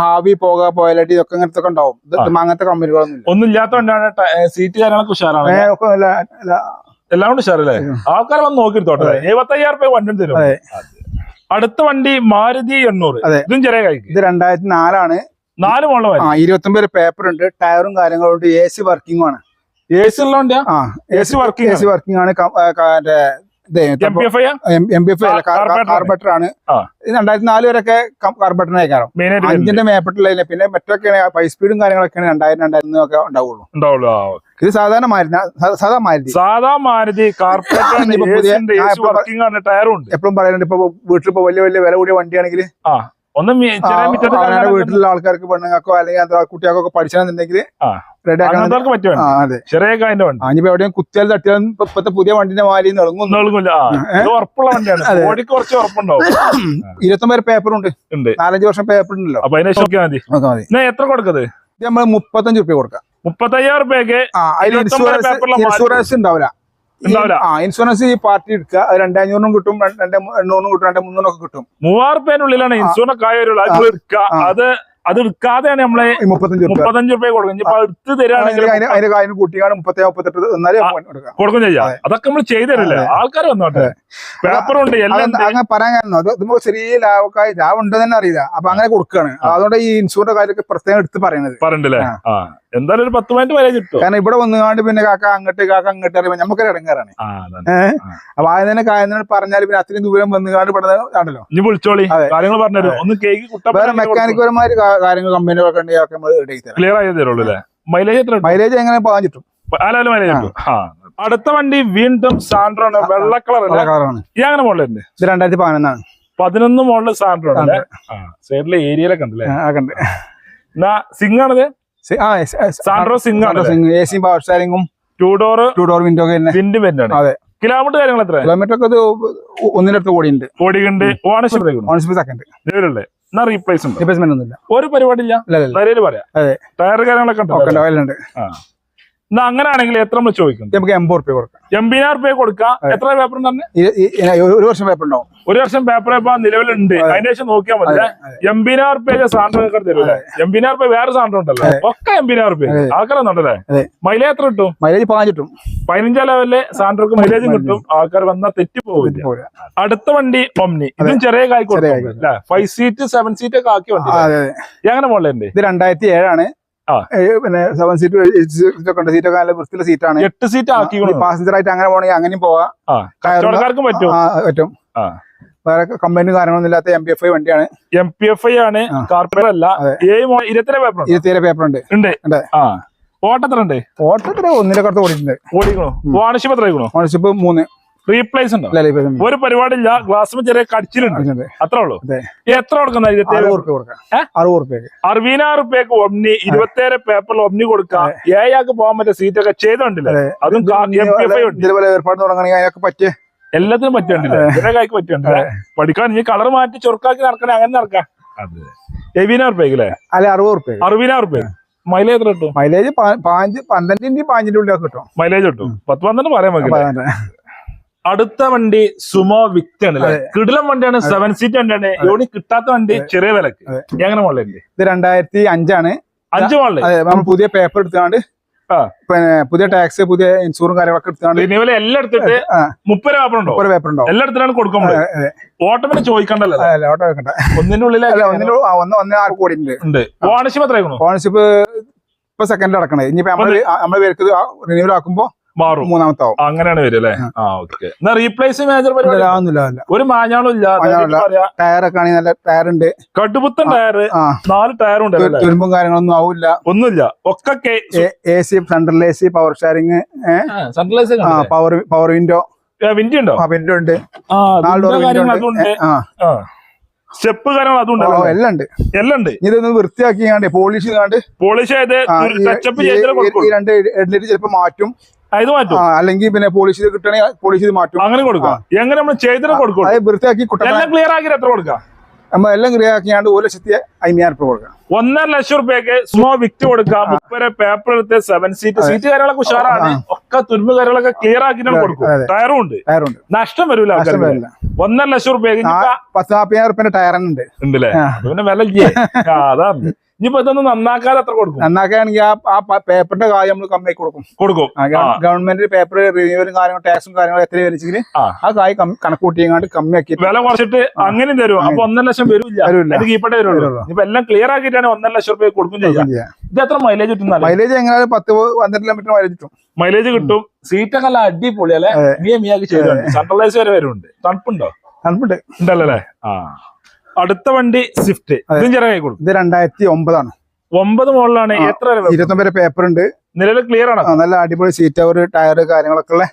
ഹാവി പോക പോയാലായിട്ട് ഇതൊക്കെ അങ്ങനത്തെ ഉണ്ടാവും. ഇത്. അങ്ങനത്തെ കമ്പനികളൊന്നും ഒന്നും ഇല്ലാത്തോണ്ടാണ് സീറ്റ് കാര്യങ്ങളൊക്കെ ഉഷാറാണ് എല്ലാം കൊണ്ട് ഉഷാറല്ലേ. ആൾക്കാർ വന്ന് നോക്കിയെടുത്തോട്ടെ എഴുപത്തയ്യായിരം രൂപ വണ്ടി തരും. അടുത്ത വണ്ടി മാരുതി എണ്ണൂറ്. ഇതും ചെറിയ കഴിക്കും ഇത് രണ്ടായിരത്തി നാലാണ് നാല് മോളിൽ ആ ഇരുപത്തി ഒമ്പത് പേപ്പർ ഉണ്ട്. ടയറും കാര്യങ്ങളും ഉണ്ട് എ സി വർക്കിംഗ് ആണ്. എ സി ഉള്ള വണ്ടിയാ? A C working A C working ആണ്. എം ബി എഫ് ആണ്. രണ്ടായിരത്തി നാല് വരെയൊക്കെ മെയിൻ ആയിട്ട് അഞ്ചിന്റെ മേപ്പെട്ടുള്ള പിന്നെ മറ്റൊക്കെ ഹൈ സ്പീഡും കാര്യങ്ങളൊക്കെയാണ് രണ്ടായിരം രണ്ടായിരം ഒക്കെ ഉണ്ടാവുള്ളൂ. ഉണ്ടാവുള്ളൂ. ഇത് സാധാരണ മാരുതി സാധാ മാരുതി. സാധാ മാരുതി എപ്പോഴും പറയുന്നുണ്ട് ഇപ്പൊ വീട്ടിൽ ഇപ്പൊ വലിയ വലിയ വില കൂടിയ വണ്ടിയാണെങ്കിൽ. ഒന്നും വീട്ടിലുള്ള ആൾക്കാർക്ക് പെണ്ണുങ്ങൾക്കോ അല്ലെങ്കിൽ കുട്ടികൾക്കൊക്കെ പഠിച്ചണമെന്നുണ്ടെങ്കിൽ ആ. റെഡി ആക്കണം അങ്ങനത്തെ പറ്റിയ ആ വണ്ടി ചെറിയ കായന്റെ വണ്ടി. അഞ്ഞിപ്പോ എവിടെയും കുത്തിയാൽ തട്ടിയാലും ഇപ്പൊ ഇപ്പത്തെ പുതിയ വണ്ടിന്റെ മാലി ഉറപ്പുള്ള വണ്ടിയാണ്. കുറച്ച് ഉറപ്പുണ്ടാവും. ഇരുപത്തൊമ്പത് പേപ്പർ ഉണ്ട്. നാലഞ്ച് വർഷം പേപ്പർ ഉണ്ടല്ലോ. അപ്പൊ അതിനെ നോക്കിയാൽ മതി നോക്കാം മതി. എന്നാ എത്ര കൊടുക്കത്? ഇത് നമ്മൾ മുപ്പത്തഞ്ച് റുപ്യ കൊടുക്കാം. മുപ്പത്തയ്യായിരം റുപ്യക്ക് ഇൻഷുറൻസ് ഇൻഷുറൻസ് ഉണ്ടാവില്ല. ഇൻഷുറൻസ് ഈ പാർട്ടി എടുക്കുക. അത് രണ്ടേ അഞ്ഞൂറിനും കിട്ടും രണ്ട് എണ്ണൂറിനും കിട്ടും രണ്ട് ഒക്കെ കിട്ടും. മൂവായിരം റുപ്യനുള്ളിലാണ് ഇൻഷുറൻസ് അത്. അത് എടുക്കാതെയാണ് നമ്മളെ മുപ്പത്തഞ്ച് മുപ്പത്തഞ്ച് റുപ്യ കൊടുക്കും ഇനിയിപ്പോ എടുത്ത് തരാണെങ്കിൽ അതിന് അതിന് കാര്യം കൂട്ടിയാണ് മുപ്പത്തി മുപ്പത്തെട്ട് എന്നാലേ കൊടുക്കും. ചെയ്യാം. അതൊക്കെ നമ്മൾ ചെയ്തരല്ലേ. ആൾക്കാർ വന്നോട്ടെ. പേപ്പറും ഉണ്ട്. അങ്ങനെ പറയാൻ കാരണം അത് നമുക്ക് ചെറിയ ലാഭക്കായി ലാഭം ഉണ്ടെന്ന് തന്നെ അറിയില്ല. അപ്പൊ അങ്ങനെ കൊടുക്കുകയാണ് അതുകൊണ്ട് ഈ ഇൻഷുറിന്റെ കാര്യമൊക്കെ പ്രത്യേകം എടുത്ത് പറയുന്നത്. ആ. എന്തായാലും ഒരു പത്ത് പോയിന്റ് വരെ കിട്ടും. കാരണം ഇവിടെ വന്നുകൊണ്ട് പിന്നെ കാക്ക അങ്ങോട്ട് കാക്ക അങ്ങോട്ട് അറിയുമ്പോൾ നമുക്കൊരു ഇടങ്ങാറാണ്. ഏഹ്. അപ്പൊ തന്നെ കാര്യം പറഞ്ഞാൽ പിന്നെ അത്രയും ദൂരം വന്നുകൊണ്ട് പെടുന്നതാണല്ലോ ഇനി വിളിച്ചോളി. കാര്യങ്ങൾ പറഞ്ഞുതരും. ഒന്ന് കേക്ക് വേറെ മെക്കാനിക് പരമായിട്ട് കാ- കാര്യങ്ങൾ കമ്പനികളൊക്കെ ഉണ്ടെങ്കിൽ ക്ലിയർ ആയി തരുള്ളൂ അല്ലേ? മൈലേജ് എത്ര? മൈലേജ് എങ്ങനെ പോകാൻ ചുറ്റും മൈലേജ് കിട്ടും. ആ. അടുത്ത വണ്ടി വീണ്ടും സാൻഡ്രോ ആണ് വെള്ള കളർ കളറാണ് ഈ അങ്ങനെ മോഡലുണ്ട്? ഇത് രണ്ടായിരത്തി പതിനൊന്നാണ് പതിനൊന്ന് മോഡൽ സാൻഡ്രോ ആണ് സൈഡിലെ ഏരിയയിലൊക്കെ ഉണ്ടല്ലേ? സിംഗ് ആണത് സാൻഡ്രോ സിംഗ് ആണ് എ സിയും power സ്റ്റാരിങ്ങും two door two door window അതെ. കിലോമീറ്റർ കാര്യങ്ങൾ എത്ര കിലോമീറ്റർ ഒക്കെ ഇത് ഒന്നിനടുത്ത് കൂടിയുണ്ട് ഓണർഷിപ്പ് ഓൺഷിപ്പ് സെക്കൻഡ് എന്നാ റീപ്ലേസ്മെന്റ് ഒന്നുമില്ല. ഒരു പരിപാടി ഇല്ല പറയാം. അതെ. ടയർ കാര്യങ്ങളൊക്കെ ഉണ്ട് എന്നാ അങ്ങനെയാണെങ്കിൽ എത്ര നമ്മൾ ചോദിക്കും? നമുക്ക് എൺപത് റുപ്യ കൊടുക്കാം. എൺപതിനായിരം റുപ്യ കൊടുക്കാം. എത്ര പേപ്പർ ഒരു- വർഷം പേപ്പർ ഉണ്ടാവും. ഒരു വർഷം പേപ്പർ ഇപ്പൊ നിലവിലുണ്ട്. അതിന് ശേഷം നോക്കിയാൽ മതി. എൺപതിനായിരം റുപ്യ സാധനം തരൂല്ലേ എൺപതിനായിരം റുപ്യ വേറെ സാധനം ഉണ്ടല്ലോ. ഒക്കെ എൺപതിനായിരം റുപ്യ ആൾക്കാരൊന്നുണ്ടല്ലേ. മൈലേജ് എത്ര കിട്ടും? മൈലേജ് പാഞ്ഞിട്ടും പതിനഞ്ചാം ലെവലിലെ സാധനങ്ങൾക്ക് മൈലേജും കിട്ടും. ആൾക്കാർ വന്നാൽ തെറ്റി പോവില്ല. അടുത്ത വണ്ടി ഒമ്നി. ഇതും ചെറിയ കായ്ക്കോട്ടെ ഫൈവ് സീറ്റ് സെവൻ സീറ്റ് ഒക്കെ ആക്കി വണ്ടി എങ്ങനെ മുകളിലുണ്ട് ഇത് രണ്ടായിരത്തി ഏഴാണ്. പിന്നെ സെവൻ സീറ്റ് സീറ്റൊക്കെ ഉണ്ട്. സീറ്റൊക്കെ നല്ല വൃത്തിയുള്ള സീറ്റാണ് എട്ട് സീറ്റ് ആക്കി പാസഞ്ചർ ആയിട്ട് അങ്ങനെ പോകണമെങ്കിൽ അങ്ങനെയും പോവാം. പറ്റും. വേറെ കമ്പനി കാര്യങ്ങളൊന്നും ഇല്ലാത്ത എം പി എഫ് ഐ വണ്ടിയാണ്. എം പി എഫ് ഐ ആണ്. കാർപ്പറേറ്റ് അല്ല. പേപ്പർ ഇരുപത്തിയേഴ് പേപ്പർ ഉണ്ട്? ഉണ്ട്. ഓട്ടത്തിന് ഒന്നിന്റെ കുറച്ച് ഓടിയിട്ടുണ്ട്. ഓടിക്കണോ? ഓണർഷിപ്പ് എത്ര ഓണർഷിപ്പ് മൂന്ന്. റീപ്ലേസ് ഉണ്ടോ? ഒരു പരിപാടിയില്ല ഗ്ലാസ് ചെറിയ കടിച്ചിലുണ്ട്. അടിച്ചിട്ടുണ്ട്. അത്രേ ഉള്ളൂ? എത്ര കൊടുക്കുന്ന അറുപതിനായിരം റുപ്യക്ക് ഒമ്നി ഇരുപത്തേഴ് പേപ്പറിൽ ഒമ്നി കൊടുക്കാം ഏഴാക്ക് പോകാൻ പറ്റിയ സീറ്റൊക്കെ ഒക്കെ ചെയ്തോണ്ടില്ലേ? അതും. ഏർപ്പാട് തുടങ്ങണമെങ്കിൽ അതിനൊക്കെ പറ്റിയ എല്ലാത്തിനും പറ്റുന്നുണ്ടല്ലേ ഇതിനെ കായ്ക്ക് പറ്റുന്നുണ്ടല്ലേ പഠിക്കാൻ ഇനി കളർ മാറ്റി ചൊറുക്കാക്കി നടക്കണേ അങ്ങനെ നടക്കാം. എഴുപതിനായിരം റുപ്യക്ക് അല്ലേ അല്ലെ അറുപത് റുപ്യ അറുപതിനായിരം റുപ്യ മൈലേജ് എത്ര കിട്ടും? മൈലേജ് പാഞ്ച് പന്ത്രണ്ടിന്റെ പാഞ്ചിന്റെ ഉള്ളിലൊക്കെ കിട്ടും. മൈലേജ് കിട്ടും. പത്ത് പന്ത്രണ്ട് പറയാൻ അതാണ്. അടുത്ത വണ്ടി സുമോ വിക്റ്റ് ആണ് അല്ലേ കിടിലം വണ്ടിയാണ് സെവൻ സീറ്റ് വണ്ടിയാണ്. യോണി കിട്ടാത്ത വണ്ടി ചെറിയ വിലക്ക്. എങ്ങനെ മോളിൽ ഇത് രണ്ടായിരത്തി അഞ്ചാണ്. അഞ്ച് മോളിൽ അതെ നമ്മൾ പുതിയ പേപ്പർ എടുത്തുകൊണ്ട്. പിന്നെ പുതിയ ടാക്സ് പുതിയ ഇൻഷുറും കാര്യങ്ങളൊക്കെ എടുത്തുകൊണ്ട് റിന്യൂവൽ എല്ലാം എടുത്തിട്ട്. മുപ്പത് പേപ്പർ ഉണ്ടോ? ഒരു പേപ്പർ ഉണ്ടോ? എല്ലാം എടുത്തിട്ടാണ് കൊടുക്കുമ്പോൾ അതെ. ഓട്ടോമിന് ചോദിക്കണ്ടല്ലോ ഓട്ടം വെക്കണ്ട. ഒന്നിന്റെ ഉള്ളിൽ ഒന്ന് ഒന്ന് ആറ് കോടി ഉണ്ട്. ഓണർഷിപ്പ് എത്ര ആയിക്കണോ? ഓണർഷിപ്പ് ഇപ്പൊ സെക്കൻഡ് അടക്കണേ ഇനിയിപ്പോ നമ്മൾ നമ്മൾ പേർക്ക് റിന്യൂവൽ ആക്കുമ്പോ മാറും. മൂന്നാമത്തെ ആവും അങ്ങനെയാണ് വരും അല്ലേ? ആ. ഓക്കെ എന്നാ റീപ്ലേസ് മേജർ പരിപാടി ഒരു മാഞ്ഞാളും ഇല്ല. ടയറൊക്കെ ആണെങ്കിൽ നല്ല ടയർ ഉണ്ട് കടുപുത്തൻ ടയർ നാല് ടയർ ഉണ്ട് തുരുമ്പും കാര്യങ്ങളൊന്നും ആവില്ല. ഒന്നുമില്ല. ഒക്കെ A C central A C power steering power power window window ഉണ്ടോ? ആ വിൻഡോ ഉണ്ട്. നാല് ഡോർ വിൻഡോ ഉണ്ട്. ആ. സ്റ്റെപ്പ് കാര്യങ്ങൾ അതും ഓ, ഉണ്ടല്ലോ എല്ലാം ഉണ്ട്. എല്ലാം ഉണ്ട്. ഇതൊന്ന് വൃത്തിയാക്കി കണ്ട് പോളിഷ് ചെയ്താണ്ട് പോളിഷ് ചെയ്ത് ടച്ചപ്പ് രണ്ട് ഹെഡ്ലൈറ്റ് ചിലപ്പോ മാറ്റും. ഇത് മാറ്റും. അല്ലെങ്കിൽ പിന്നെ പോളിഷ് ചെയ്ത് കിട്ടണമെങ്കിൽ പോളിഷ് ചെയ്ത് മാറ്റും. അങ്ങനെ കൊടുക്കാം. എങ്ങനെ നമ്മൾ ചെയ്തിട്ട് കൊടുക്കും വൃത്തിയാക്കി എല്ലാം ക്ലിയർ ആക്കി എത്ര കൊടുക്കാം? നമ്മൾ എല്ലാം ക്രിയാക്കിയാണ്ട് ഒരു ലക്ഷത്തി അയ്യായിരം രൂപ കൊടുക്കാം ഒന്നര ലക്ഷം റുപ്യക്ക് സ്മോ വിറ്റ് കൊടുക്കാം. മുപ്പത് പേപ്പർ എടുത്ത് സെവൻ സീറ്റ് സീറ്റ് കാര്യങ്ങളൊക്കെ ഉഷാറാണ്. ഒക്കെ തുരുമ്പ് കാര്യങ്ങളൊക്കെ ക്ലിയർ ആക്കി കൊടുക്കും. അതെ. ടയറും ഉണ്ട് ടയറുണ്ട് നഷ്ടം വരൂല വരില്ല. ഒന്നര ലക്ഷം റുപ്യക്ക് പത്ത് നാപ്പതിനായിരം റുപ്യന്റെ ഉണ്ട്. ഉണ്ടല്ലേ. പിന്നെ വില അതാണ്. ഇനിയിപ്പോ ഇതൊന്ന് നന്നാക്കാതെ അത്ര കൊടുക്കും? നന്നാക്കുകയാണെങ്കിൽ ആ പേപ്പറിന്റെ കാര്യം നമ്മൾ കമ്മിയായി കൊടുക്കും. കൊടുക്കും. ഗവൺമെന്റ് പേപ്പർ റിന്യൂവലും കാര്യങ്ങളും ടാക്സും കാര്യങ്ങളും എത്ര വലിച്ചെങ്കിൽ ആ. കായ് കണക്ക് കൂട്ടിയങ്ങാണ്ട് കമ്മിയാക്കി വില കുറച്ചിട്ട് അങ്ങനെയും തരും. അപ്പൊ ഒന്നര ലക്ഷം വരൂല്ല. കീപ്പട്ടേ വരുള്ളൂ. ഇപ്പൊ എല്ലാം ക്ലിയർ ആക്കിയിട്ടാണ് ഒന്നര ലക്ഷം രൂപ കൊടുക്കും ചെയ്യാം. ഇത് എത്ര മൈലേജ് കിട്ടുന്ന മൈലേജ് എങ്ങനെ പത്ത് പന്ത്രണ്ട് കിലോമീറ്റർ മൈലേജ് കിട്ടും. മൈലേജ് കിട്ടും. സീറ്റൊക്കെ നല്ല അടിപൊളി അല്ലെ. മിയ മിയാക്കി ചെയ്തു സെൻട്രലൈസ് വരെ വരുന്നുണ്ട്. തണുപ്പുണ്ടോ? തണുപ്പുണ്ട്. ഉണ്ടല്ലോ ആ. അടുത്ത വണ്ടി സ്വിഫ്റ്റ് ഇതും ചെറിയ കൊടുക്കും. ഇത് രണ്ടായിരത്തി ഒമ്പതാണ് ഒമ്പത് മുകളിലാണ് എത്ര ഇരുപത്തി ഒമ്പത് ഇരുപത്തൊമ്പത് പേപ്പർ ഉണ്ട്. നിലവിൽ ക്ലിയർ ആണ്? നല്ല അടിപൊളി സീറ്റ് അവർ ടയർ കാര്യങ്ങളൊക്കെ ഉള്ള.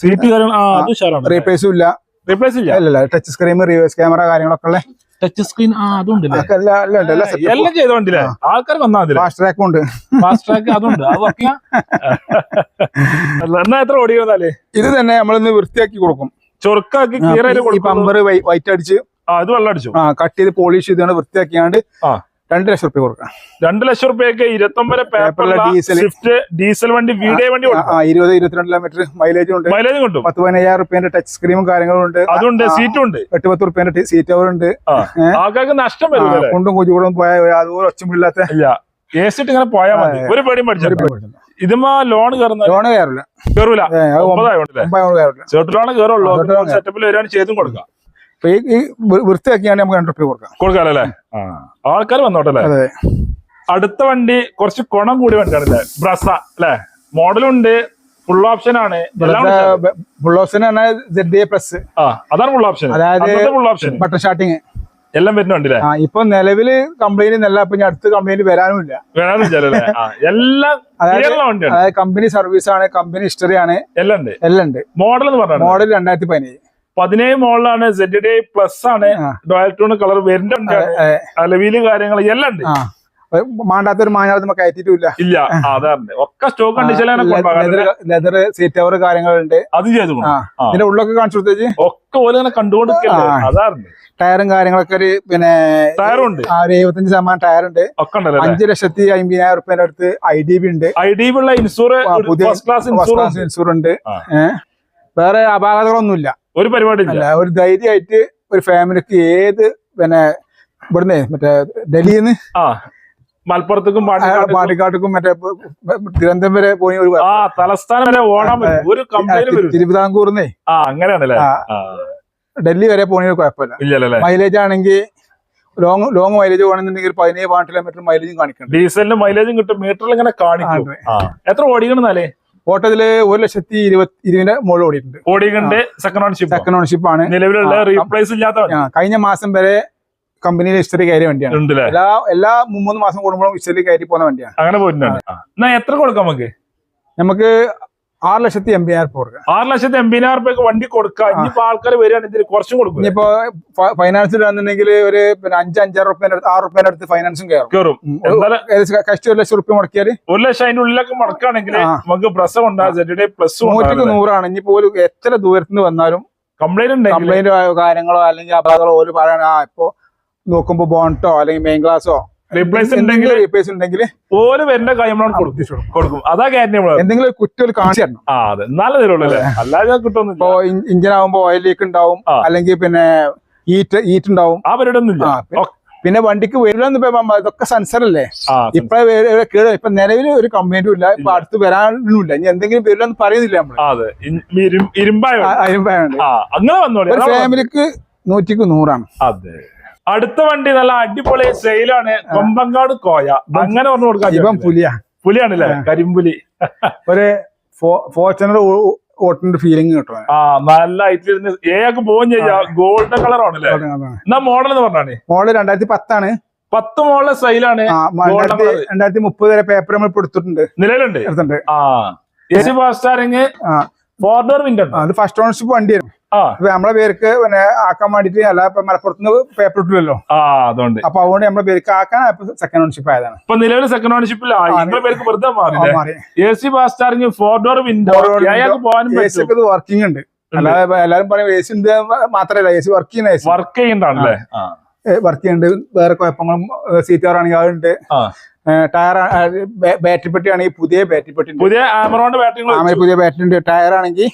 സീറ്റ് കാര്യങ്ങൾ റീപ്ലേസും ഇല്ല. റീപ്ലേസ് ഇല്ല? അല്ലല്ല ടച്ച് സ്ക്രീൻ റിവേഴ്സ് ക്യാമറ കാര്യങ്ങളൊക്കെ ഉള്ള. ടച്ച് സ്ക്രീൻ ആ അതുണ്ടല്ലേ എല്ലാം സെറ്റപ്പ് എല്ലാം ആൾക്കാർ വന്നാൽ ഫാസ്റ്റ് ട്രാക്കും ഉണ്ട്. ഫാസ്റ്റ് ട്രാക്ക് അതുണ്ട്. എന്നാ എത്ര ഓടിക്കുന്നാൽ ഇത് തന്നെ നമ്മളിന്ന് വൃത്തിയാക്കി കൊടുക്കും. ചൊറുക്കാക്കി ക്ലിയർ ആയിട്ട് പമ്പർ വൈറ്റ് അടിച്ച് ഇത് വെള്ളം അടിച്ചു. ആ കട്ട് ചെയ്ത് പോളിഷ് ചെയ്താണ് വൃത്തിയാക്കിയാണ്ട് ആ. രണ്ട് ലക്ഷം റുപ്യ കൊടുക്കാം രണ്ട് ലക്ഷം റുപ്യക്ക് ഇരുപത്തൊമ്പത് പേപ്പറിലെ ഡീസൽ. സ്വിഫ്റ്റ് ഡീസൽ വണ്ടി വീടേ വണ്ടി ഇരുപത് ഇരുപത്തിരണ്ട് കിലോമീറ്റർ മൈലേജും ഉണ്ട്. മൈലേജ് കിട്ടും. പത്ത് പതിനയ്യായിരം റുപ്യന്റെ ടച്ച് സ്ക്രീനും കാര്യങ്ങളും ഉണ്ട്. അതുണ്ട് സീറ്റും ഉണ്ട്. എട്ട് പത്ത് റുപ്യന്റെ സീറ്റ് അവർ ഉണ്ട്. ആൾക്കാർക്ക് നഷ്ടം വരും കൊണ്ടും കൊച്ചുകൂടും പോയാൽ അതുപോലെ ഒച്ചമില്ലാത്ത എ സിട്ട് ഇങ്ങനെ പോയാൽ മതി. ഒരു പേടിയും പഠിച്ചു ഇതുമാ ലോൺ കയറുന്ന ലോൺ കയറില്ല കയറൂല. ഒമ്പതായോണ്ടല്ലേ? ലോൺ കയറുള്ളൂ. സെറ്റപ്പിൽ വരികയാണ് ചെയ്തും കൊടുക്കാം അപ്പൊ ഈ ഈ വൃ- വൃത്തിയാക്കിയാണ്ട് നമുക്ക് രണ്ട് റുപ്യ കൊടുക്കാം. കൊടുക്കാല്ലേ ആൾക്കാർ വന്നോട്ടല്ലേ? അതെ. അടുത്ത വണ്ടി കുറച്ച് കുണം കൂടി വണ്ടിയാണല്ലേ? ബ്രസ അല്ലെ? മോഡലുണ്ട് ഫുൾ ഓപ്ഷൻ ആണ്. ഫുൾ ഓപ്ഷൻ പ്ലസ് അതാണ് ഫുൾ ഓപ്ഷൻ അതായത് ഫുൾ ഓപ്ഷൻ ബട്ടർ സ്റ്റാർട്ടിങ് എല്ലാം വരുന്ന വണ്ടിയില്ലേ? ആ ഇപ്പൊ നിലവിൽ കംപ്ലൈന്റ് നല്ല ഇപ്പൊ ഞാൻ അടുത്ത കംപ്ലൈന്റ് വരാനും ഇല്ല വേണമെന്ന് വിചാരല്ലേ ആ എല്ലാം അതായത് കമ്പനി സർവീസ് ആണ് കമ്പനി ഹിസ്റ്ററി ആണ്. എല്ലാം ഉണ്ട്. എല്ലാം ഉണ്ട്. മോഡൽ മോഡൽ രണ്ടായിരത്തി പതിനേഴ്. പതിനേഴ് മോളിലാണ് സെഡ് ഡി പ്ലസ് ആണ് ഡോയൽട്രോണ് ഡോയൽ ടൂൺ കളർ വരുന്നുണ്ട്. അലവിയിലും കാര്യങ്ങൾ എല്ലാം ഉണ്ട്. മാണ്ടാത്തൊരു മാഞ്ഞാളത്ത് കയറ്റിട്ടില്ല ഇല്ല അതാണ് ഒക്കെ സ്റ്റോക്ക് കണ്ടീഷനിലാണ് ലെതർ സീറ്റ് കവർ കാര്യങ്ങളുണ്ട്. അത് ചെയ്തു പിന്നെ ഇതിന്റെ ഉള്ളൊക്കെ കാണിച്ചു കൊടുത്തേച്ച് ഒക്കെ പോലെ തന്നെ അതാണ് ടയറും കാര്യങ്ങളൊക്കെ ഒരു പിന്നെ ടയറുണ്ട്. എഴുപത്തഞ്ച് ശതമാനം ടയറുണ്ട്. ഒക്കെ അഞ്ച് ലക്ഷത്തി അമ്പതിനായിരം റുപ്യന്റെ അടുത്ത് ഐ ഡി ബി ഉണ്ട്. ഐ ഡി ബി ഉള്ള ഇൻഷുറൻസ് ഫസ്റ്റ് ക്ലാസ് ഇൻഷുറൻസ് ഉണ്ട്. ഏഹ് വേറെ അപാകതകളൊന്നുമില്ല. ഒരു പരിപാടി അല്ല ഒരു ധൈര്യമായിട്ട് ഒരു ഫാമിലിക്ക് ഏത് പിന്നെ ഇവിടുന്ന് മറ്റേ ഡൽഹിയിൽ നിന്ന് മലപ്പുറത്തേക്കും പാണ്ടിക്കാട് പാണ്ടിക്കാട്ടുക്കും. മറ്റേ തിരുവനന്തപുരം വരെ പോയി ഒരു തലസ്ഥാനം വരെ ഓടാൻ ഒരു അങ്ങനെയാണല്ലേ. ഡൽഹി വരെ പോണതിന് കുഴപ്പമില്ല. മൈലേജ് ആണെങ്കിൽ ലോങ് ലോങ് മൈലേജ് പോകണമെന്നുണ്ടെങ്കിൽ ഒരു പതിനേഴ് പതിനെട്ട് കിലോമീറ്റർ മൈലേജും കാണിക്കണം ഡീസലിന് മൈലേജും കിട്ടും. മീറ്ററിൽ ഇങ്ങനെ കാണിക്കും. എത്ര ഓടിക്കണം എന്നാലേ? ഓട്ടത്തിൽ ഒരു ലക്ഷത്തി ഇരുപത്തി ഇരുപതിന്റെ മുകളിൽ ഓടിയിട്ടുണ്ട്. സെക്കൻഡ് ഓൺഷിപ്പ് സെക്കൻഡ് ഓണർഷിപ്പ് ആണ്. നിലവിലുള്ള റീപ്ലേസ് ഇല്ലാത്ത കഴിഞ്ഞ മാസം വരെ കമ്പനിയിൽ ഹിസ്റ്ററി കയറിയ വണ്ടിയാണ്. എല്ലാ എല്ലാ മൂന്ന് മാസം കൂടുമ്പോഴും ഹിസ്റ്ററി കയറി പോകുന്ന വണ്ടിയാണ്. അങ്ങനെ പോയിട്ടുണ്ട്. ആ. എന്നാ എത്ര കൊടുക്കാം നമുക്ക്? നമുക്ക് ആറ് ലക്ഷത്തി എൺപതിനായിരം രൂപ കൊടുക്കുക ആറ് ലക്ഷത്തി എൺപതിനായിരം രൂപയ്ക്ക് വണ്ടി കൊടുക്കാം ഇനിയിപ്പോ ആൾക്കാർ വരികയാണെങ്കിൽ കുറച്ചും കൊടുക്കും ഇനിയിപ്പോ ഫൈനാൻസിൽ വന്നിട്ടുണ്ടെങ്കിൽ ഒരു പിന്നെ അഞ്ച് അഞ്ചാറ് റുപ്യന്റെ അടുത്ത് ആറ് റുപ്യന്റെ അടുത്ത് ഫൈനാൻസും കയറും. കയറും. കഷ്ടി ഒരു ലക്ഷം റുപ്യ മുടക്കിയാൽ ഒരു ലക്ഷം അതിന്റെ ഉള്ളിലൊക്കെ മുടക്കുകയാണെങ്കിൽ. നമുക്ക് പ്രസവം ഉണ്ടാകും പ്ലസ് നൂറ്റിക്ക് നൂറാണ്. ഇനിയിപ്പോ ഒരു എത്ര ദൂരത്തുനിന്ന് വന്നാലും കംപ്ലൈന്റ് ഉണ്ട് കംപ്ലൈന്റ് കാര്യങ്ങളോ അല്ലെങ്കിൽ അപകടങ്ങളോ ഒരു പറയണ ഇപ്പൊ നോക്കുമ്പോ ബോണ്ടോ അല്ലെങ്കിൽ മെയിൻ ക്ലാസ്സോ റീപ്ലേസ് ഉണ്ടെങ്കിൽ എന്തെങ്കിലും റീപ്ലേസ് ഉണ്ടെങ്കിൽ ഓൽ വരുന്ന കൈമണോട് കൊടുക്കും. കൊടുക്കും. അതാ കാര്യം നമ്മൾ. എന്തെങ്കിലും ഒരു കുറ്റം ഒരു കാണിച്ചു തരണം. ആ അതെ എന്നാലേ തരുള്ളൂ അല്ലേ? അല്ലാതെ കിട്ടുന്നില്ല ഇപ്പൊ ഇഞ്ചിൻ ആവുമ്പോ ഓയിൽ ലീക്ക് ഉണ്ടാവും. അല്ലെങ്കിൽ പിന്നെ ഈറ്റ് ഈറ്റ് ഉണ്ടാവും. ആ പരിപാടി പിന്നെ വണ്ടിക്ക് വരില്ലെന്ന് ഇപ്പൊ ഇതൊക്കെ സെൻസർ അല്ലേ? ഇപ്പഴേ ഇപ്പൊ കേട് ഇപ്പൊ നിലവിൽ ഒരു കംപ്ലൈന്റും ഇല്ല. ഇപ്പൊ അടുത്ത് വരാനൊന്നുമില്ല. ഇനി എന്തെങ്കിലും വരില്ലെന്ന് പറയുന്നില്ല നമ്മൾ. ഇരുമ്പായ അങ്ങനെ ഒരു ഫാമിലിക്ക് നൂറ്റിക്ക് നൂറാണ്. അതെ. അടുത്ത വണ്ടി നല്ല അടിപൊളി സെയിലാണ് കൊമ്പങ്കാട് കോയ. അങ്ങനെ പറഞ്ഞു കൊടുക്കാൻ ഇവൻ പറ്റില്ല. പുലിയാ. പുലിയാണല്ലേ? കരിമ്പുലി. ഒരു ഫോർച്യൂണർ ഓട്ടിന്റെ ഫീലിംഗ് കിട്ടും ആ നല്ല ഐറ്റിലിരുന്ന് ഏക്ക് പോവും ചെയ്യാ. ഗോൾഡൻ കളർ ആണല്ലേ എന്നാ മോഡൽ എന്ന് പറഞ്ഞാണ്? മോഡൽ രണ്ടായിരത്തി പത്താണ് പത്ത് മോളിലെ സ്റ്റൈലാണ് രണ്ടായിരത്തി മുപ്പത് വരെ പേപ്പർ നമ്മൾ ഇപ്പൊ എടുത്തിട്ടുണ്ട്. നിലവിലുണ്ട്? ആ. A C fast four door window അത് ഫസ്റ്റ് ഓണർഷിപ്പ് വണ്ടിയായിരുന്നു ഇപ്പൊ നമ്മളെ പേർക്ക് പിന്നെ ആക്കാൻ വേണ്ടിട്ട് അല്ല ഇപ്പൊ മലപ്പുറത്തുനിന്ന് പേപ്പർ ഇട്ടില്ലല്ലോ ആ അതുകൊണ്ട്. അപ്പൊ അതുകൊണ്ട് നമ്മളെ പേർക്ക് ആക്കാൻ സെക്കൻഡ് ഓണർഷിപ്പ് ആയതാണ്. ഇപ്പൊ നിലവിൽ സെക്കൻഡ് ഓൺഷിപ്പിൽ പേർക്ക് വെറുതെ മാറി A C fast charging four door window പോകാനും വർക്കിംഗ് ഉണ്ട്. അല്ലാതെ എല്ലാരും പറയും എ സി ഉണ്ട് മാത്രമല്ല എ സി വർക്ക് ചെയ്യുന്ന വർക്ക് ചെയ്യണ്ടാണല്ലേ ആ. വർക്ക് ചെയ്യുന്നുണ്ട്. വേറെ കുഴപ്പങ്ങളും സീറ്റ് ആണെങ്കിൽ അതുണ്ട്. ടയർ ബാറ്ററി പെട്ടി ആണെങ്കിൽ പുതിയ ബാറ്ററി പെട്ടി പുതിയ ആമറോണ്ട് ആമയിൽ പുതിയ ബാറ്ററി ഉണ്ട്. ടയർ ആണെങ്കിൽ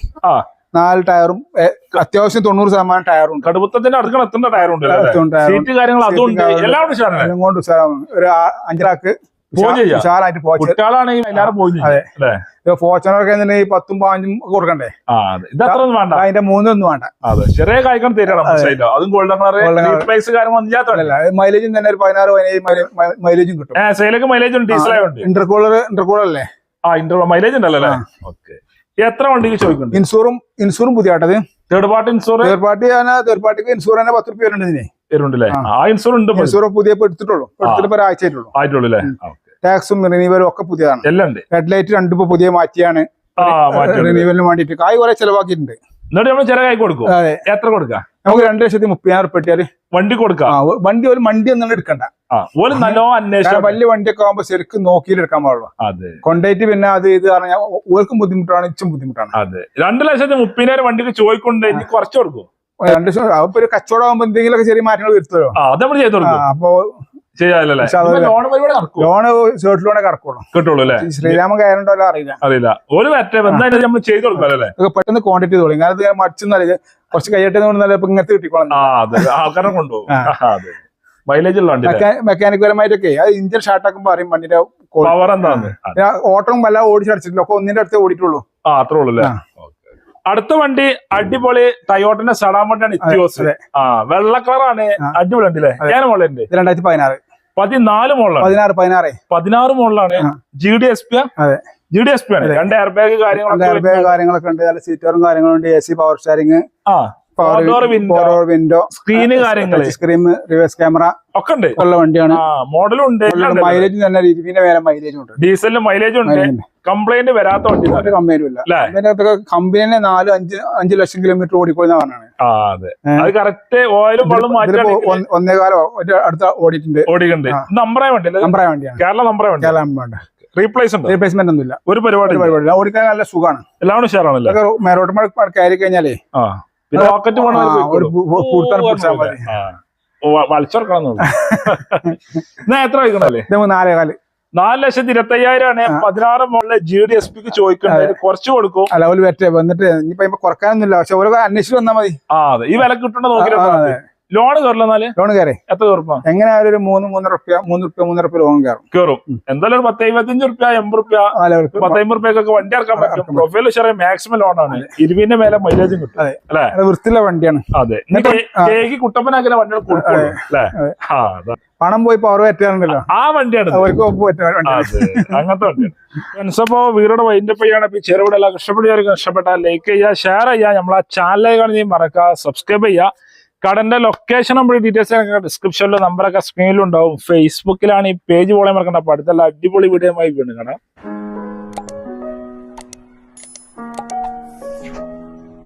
നാല് ടയറും അത്യാവശ്യം തൊണ്ണൂറ് ശതമാനം ടയറും. കടുപ്പത്തിന്റെ അടുക്കള എത്തുന്ന ടയർ ഉണ്ട് ടയറും. സീറ്റ് കാര്യങ്ങൾ. എല്ലാം കൊണ്ട് ഉഷാറാണ്. ഒരു അഞ്ചാക്ക് ഉഷാറായിട്ട് അതെ. ഈ പത്തും ഒക്കെ കൊടുക്കണ്ടേ? അതിന്റെ മൂന്നൊന്നും വേണ്ട. ചെറിയ കായ്ക്കണം അതും. ഗോൾഡൻ കളർ മൈലേജും തന്നെ ഒരു പതിനാറ് പതിനേഴ് മൈലേജും കിട്ടും. മൈലേജ് ഉണ്ട് ഇന്റർകൂളർ ഇന്റർകൂളർ അല്ലേ? ആ ഇന്റർ മൈലേജ് ഉണ്ടല്ലോ അല്ലേ? ഓക്കെ എത്ര വണ്ടിക്ക് ചോദിക്കുന്നുണ്ട്? ഇൻഷൂറും ഇൻഷൂറും പുതിയ ആട്ടത് third party insure third party third പാർട്ടിക്ക് ഇൻഷൂർ തന്നെ പത്ത് റുപ്യ വരുന്നുണ്ട് ഇതിന്. വരുന്നുണ്ടല്ലേ ആ. ഇൻഷൂർ ഉണ്ട് ഇൻഷൂർ പുതിയ എടുത്തിട്ടുള്ളൂ. എടുത്തിട്ട് ഒരാഴ്ച ആയിട്ടുള്ളൂ ആയിട്ടുള്ളൂ അല്ലേ ടാക്സും റിനീവലും ഒക്കെ പുതിയതാണ്. എല്ലാം ഉണ്ട്. ഹെഡ് ലൈറ്റ് രണ്ടും ഇപ്പൊ പുതിയ മാറ്റിയാണ്. റിനീവലിന് വേണ്ടിയിട്ട് കായ് കുറെ ചെലവാക്കിയിട്ടുണ്ട്. എന്നിട്ട് നമ്മൾ ചെറിയ കൈ കൊടുക്കും. എത്ര കൊടുക്കാം? നമുക്ക് രണ്ട് ലക്ഷത്തി മുപ്പതിനായിരം പെട്ടിയാൽ വണ്ടി കൊടുക്കാം. വണ്ടി ഒരു വണ്ടി ഒന്നും എടുക്കണ്ട. വലിയ വണ്ടിയൊക്കെ ആകുമ്പോ ശരിക്കും നോക്കിയിട്ട് എടുക്കാൻ പാടുള്ളൂ. കൊണ്ടേറ്റ് പിന്നെ അത് ഇത് പറഞ്ഞാൽ ഓർക്കും ബുദ്ധിമുട്ടാണ് ഇച്ചും ബുദ്ധിമുട്ടാണ്. അതെ. രണ്ട് ലക്ഷത്തി മുപ്പതിനായിരം വണ്ടിക്ക് ചോദിക്കൊണ്ട് കുറച്ച് കൊടുക്കും രണ്ട് ലക്ഷം അപ്പൊ ഒരു കച്ചവടം ആകുമ്പോ എന്തെങ്കിലുമൊക്കെ ചെറിയ മാറ്റങ്ങൾ വരുത്തുമല്ലോ കൊടുക്കും. അപ്പൊ ലോണ് ഷേർട്ട് ലോണെ കടക്കുള്ളൂ. കിട്ടുള്ളൂ അല്ലേ? ശ്രീരാമൻ കയറുണ്ടോ അറിയില്ല. അറിയില്ല. ഒരു മറ്റേ ബന്ധം നമ്മൾ ചെയ്ത് കൊടുക്കാം പെട്ടെന്ന് ക്വാണ്ടിറ്റി ചെയ്തോളൂ. ഇങ്ങനെ മടിച്ചെന്നറിയില്ല കുറച്ച് കൈയ്യട്ടെന്ന് പറഞ്ഞാൽ ഇപ്പൊ ഇങ്ങനത്തെ കിട്ടിക്കോളാം. ആൾക്കാരെ കൊണ്ടുപോകും. അതെ. മൈലേജ് ഉള്ള വണ്ടി മെക്കാനിക് പരമായിട്ടൊക്കെ അത് ഇഞ്ചൻ ഷാർട്ടാക്കുമ്പോൾ പറയും വണ്ടിന്റെ പവർ എന്താണ് അതെ. ഓട്ടം വല്ല ഓടിച്ചടിച്ചിട്ടില്ല ഒക്കെ ഒന്നിന്റെ അടുത്ത് ഓടിയിട്ടുള്ളൂ. ആ അത്രേ ഉള്ളൂ അല്ലേ? ഓക്കേ. അടുത്ത വണ്ടി അടിപൊളി ടയോട്ടിന്റെ സടാൻ വണ്ടിയാണ് ഇറ്റിയോസ് ആ വെള്ള കളറാണ്. അടിപൊളി ഉണ്ടല്ലേ. ഞാൻ മോളുണ്ട് രണ്ടായിരത്തി പതിനാറ്. പതിനാല് മോളിലാണ് പതിനാറ് പതിനാറ്. പതിനാറ് മോളിലാണ്. ജി ഡി എസ് പി അതെ. ജി ഡി എസ് പി ആണ്. രണ്ട് എയർ ബാഗ് കാര്യങ്ങളൊക്കെ airbag വരുന്ന- കാര്യങ്ങളൊക്കെ ഉണ്ട്. നല്ല സീറ്ററും കാര്യങ്ങളുണ്ട് A C power steering Four-door window screen കാര്യങ്ങൾ സ്ക്രീൻ റിവേഴ്സ് ക്യാമറ ഒക്കെ ഉണ്ട്. ഉള്ള വണ്ടിയാണ്. മോഡലും ഉണ്ട്. മൈലേജ് തന്നെ ഇരുപതിന്റെ വേറെ മൈലേജും ഉണ്ട്. ഡീസലിന് മൈലേജ് ഉണ്ട്. കംപ്ലൈന്റ് വരാത്ത വണ്ടി ഒരു കമ്പനിയും ഇല്ല. അല്ലേ? കമ്പനി നാല് അഞ്ച് അഞ്ച് ലക്ഷം കിലോമീറ്റർ ഓടിക്കൊള്ളുന്ന പറഞ്ഞാണ് അതെ. കറക്റ്റ് ഓയിലും വെള്ളം മാറ്റി ഒന്ന്- ഒന്നേകാലോ അടുത്ത ഓടിയിട്ടുണ്ട്. ഓടിയിട്ടുണ്ട്. ആ. നമ്പറേ വേണ്ടി നമ്പറായ വണ്ടിയാണ്. കേരള നമ്പറേ വേണ്ടി നമ്പർ വേണ്ട റീപ്ലേസ് ഉണ്ട്? റീപ്ലേസ്മെന്റ് ഒന്നുമില്ല. ഒരു പരിപാടി ഒരു പരിപാടി ഓടിക്കാൻ നല്ല സുഖമാണ്. എല്ലാവരും ഇതൊക്കെ മേലോട്ട് മഴ കയറി കഴിഞ്ഞാലേ ആ. പിന്നെ വലിച്ചെടുക്കണം എന്നാ എത്ര വയ്ക്കണല്ലേ? നാലേ കാൽ. നാല് ലക്ഷത്തി ഇരുപത്തി അയ്യായിരം ആണ് പതിനാറ് മുകളിലെ ജി ഡി എസ് പിക്ക് ചോദിക്കുന്നത് കുറച്ച് കൊടുക്കും. അല്ല ഒരു വെറ്റ വന്നിട്ട് ഇനിയിപ്പോ കുറക്കാനൊന്നുമില്ല. പക്ഷെ ഓരോ അന്വേഷിച്ച് വന്നാൽ മതി. ആ അതെ. ഈ വില കിട്ടണ നോക്കി. ലോൺ കയറില്ലെന്നാൽ ലോൺ കയറി എത്ര ഉറപ്പ? എങ്ങനെ ആയാലും ഒരു മൂന്ന് മൂന്നര റുപ്യ മൂന്ന് റുപ്യ മൂന്നര റുപ്യ ലോൺ കയറും കയറും എന്തായാലും ഒരു പത്ത് ഇരുപത്തിയഞ്ച് റുപ്യ എൺപത് റുപ്യ പത്തമ്പത് റുപ്യക്കൊക്കെ വണ്ടി ഇറക്കാൻ പറ്റും. പ്രൊഫൈൽ ഉഷാറായ. മാക്സിമം ലോൺ ആണ്. ഇരുപതിന്റെ മേലെ മൈലേജും കിട്ടും. അല്ലെ? വൃത്തിയുള്ള വണ്ടിയാണ്. അതെ. കേക്ക് കുട്ടപ്പനാക്കിയ വണ്ടികൾ കൊടുക്കും അല്ലെ? ആ അതാ. പണം പോയി പവർ പറ്റാറുണ്ടല്ലോ ആ വണ്ടിയാണ് അങ്ങനത്തെ വണ്ടിയാണ്. ഫ്രണ്ട്സ് അപ്പോ വീരുടെ വൈൻഡ് അപ്പ് ചെയ്യാണ്. ഇപ്പൊ ചെറുവിടെ എല്ലാം ലൈക്ക് ചെയ്യുക ഷെയർ ചെയ്യുക. നമ്മളെ ചാനൽ കാണുകയും മറക്കുക സബ്സ്ക്രൈബ് ചെയ്യുക. കടന്റെ ലൊക്കേഷൻ നമ്മൾ ഡീറ്റെയിൽസ് ഡിസ്ക്രിപ്ഷനിലും നമ്പറൊക്കെ സ്ക്രീനിലുണ്ടാവും ഫേസ്ബുക്കിലാണ് ഈ പേജ് പോലെ മറക്കണ്ട. അടുത്തല്ല അടുത്തുള്ള അടിപൊളി വീഡിയോ വീണ്ടും കാണാം.